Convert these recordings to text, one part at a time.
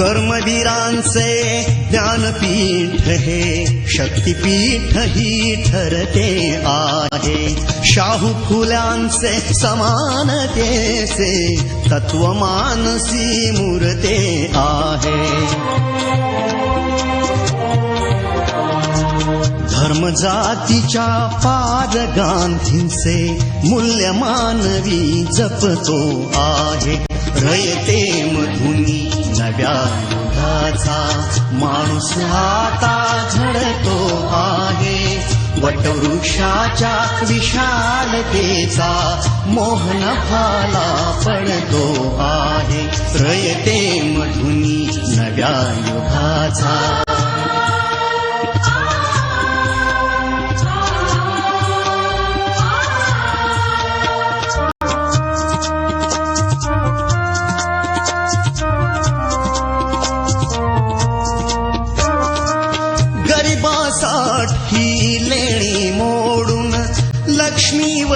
कर्मवीरांचे ज्ञानपीठ हे शक्तिपीठ ही ठरते आहे. शाहू फुल्यांचे समानतेचे तत्वमानसी मूर्ते आहे धर्म जातीच्या पाद गांधींचे मूल्य मानवी जपतो आहे. रयते मधुनी नव्या युगाचा माणूस आता झडतो आहे. वटवृक्षाच्या विशालतेचा मोहन फाला पडतो आहे. रयते मधुनी नव्या युगाचा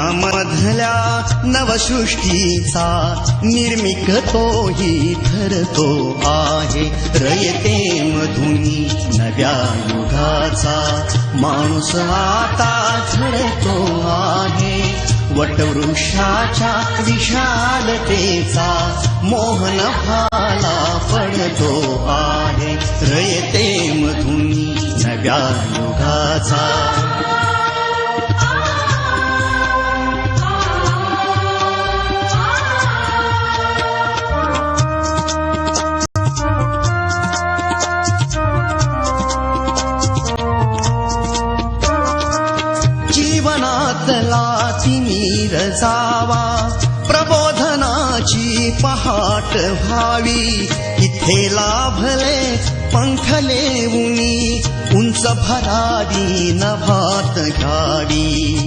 शून्यामधल्या नवसृष्टीचा निर्मिक आहे। रयते मधुनी नव्या युगाचा माणूस आता घडतो आहे। वटवृक्षाच्या विशालतेचा मोहन भाला पडतो आहे। रयते मधुनी नव्या युगाचा जीवनातला तिमीर जावा. प्रबोधनाची पहाट व्हावी. इथे लाभले पंखले उनी उंच भरावी नभात घ्यावी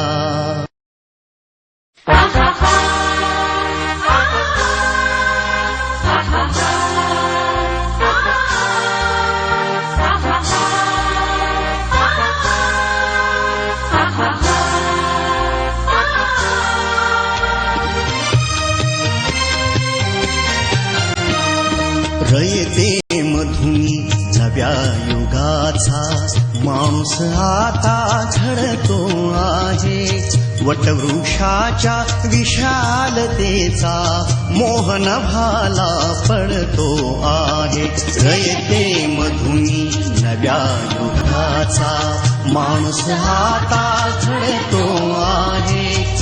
रयते मधुनी नव्या युगाचा. मांस आता झडतो आहे. वटवृक्षाच्या विशालतेचा मोहन भाला पडतो आहे. रयते मधुनी नव्या युगाचा. माणूस आता झडतो आहे.